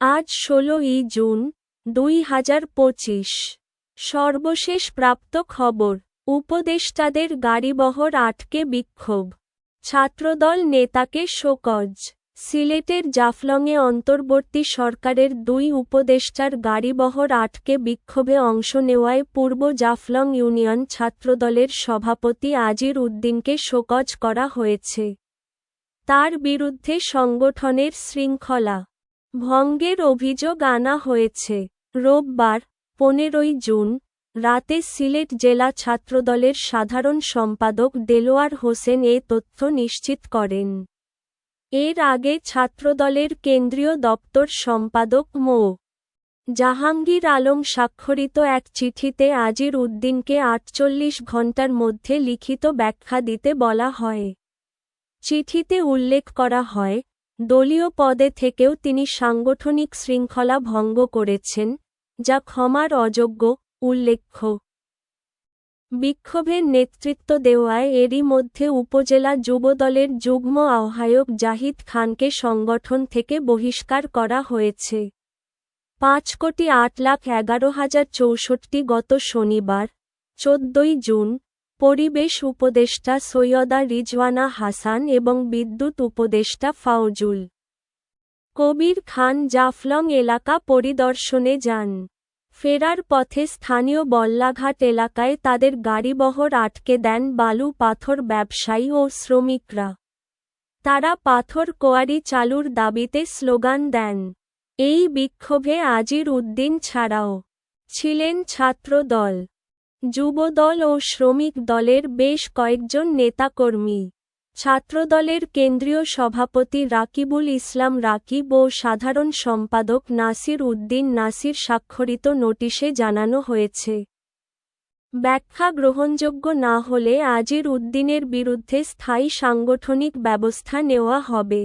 আজ ষোলোই জুন, দুই হাজার পঁচিশ। সর্বশেষ প্রাপ্ত খবর, উপদেষ্টাদের গাড়িবহর আটকে বিক্ষোভ। ছাত্রদল নেতাকে শোকজ। সিলেটের জাফলংয়ে অন্তর্বর্তী সরকারের দুই উপদেষ্টার গাড়িবহর আটকে বিক্ষোভে অংশ নেওয়ায় পূর্ব জাফলং ইউনিয়ন ছাত্রদলের সভাপতি আজির উদ্দিনকে শোকজ করা হয়েছে। তার বিরুদ্ধে সংগঠনের শৃঙ্খলা ভঙ্গের অভিযোগ আনা হয়েছে। রোববার, পনেরোই জুন, রাতে সিলেট জেলা ছাত্রদলের সাধারণ সম্পাদক দেলোয়ার হোসেন এ তথ্য নিশ্চিত করেন। এর আগে ছাত্রদলের কেন্দ্রীয় দপ্তর সম্পাদক মো. জাহাঙ্গীর আলম স্বাক্ষরিত এক চিঠিতে আজির উদ্দিনকে আটচল্লিশ ঘণ্টার মধ্যে লিখিত ব্যাখ্যা দিতে বলা হয়। চিঠিতে উল্লেখ করা হয় দলীয় পদে থেকেও তিনি সাংগঠনিক শৃঙ্খলা ভঙ্গ করেছেন, যা ক্ষমার অযোগ্য, উল্লেখ্য। বিক্ষোভের নেতৃত্ব দেওয়ায় এরই মধ্যে উপজেলা যুবদলের যুগ্ম আহ্বায়ক জাহিদ খানকে সংগঠন থেকে বহিষ্কার করা হয়েছে। পাঁচ কোটি আট লাখ এগারো হাজার চৌষট্টি গত শনিবার, চোদ্দই জুন পরিবেশ উপদেষ্টা সৈয়দা রিজওয়ানা হাসান এবং বিদ্যুৎ উপদেষ্টা ফাউজুল কবির খান জাফলং এলাকা পরিদর্শনে যান। ফেরার পথে স্থানীয় বল্লাঘাট এলাকায় তাদের গাড়িবহর আটকে দেন বালু পাথর ব্যবসায়ী ও শ্রমিকরা। তারা পাথর কোয়ারি চালুর দাবিতে স্লোগান দেন, এই বিক্ষোভে আজির উদ্দিন ছাড়াও ছিলেন ছাত্র দল যুবদল ও শ্রমিক দলের বেশ কয়েকজন নেতাকর্মী। ছাত্রদলের কেন্দ্রীয় সভাপতি রাকিবুল ইসলাম রাকিব ও সাধারণ সম্পাদক নাসির উদ্দিন নাসির স্বাক্ষরিত নোটিশে জানানো হয়েছে। ব্যাখ্যা গ্রহণযোগ্য না হলে আজির উদ্দিনের বিরুদ্ধে স্থায়ী সাংগঠনিক ব্যবস্থা নেওয়া হবে।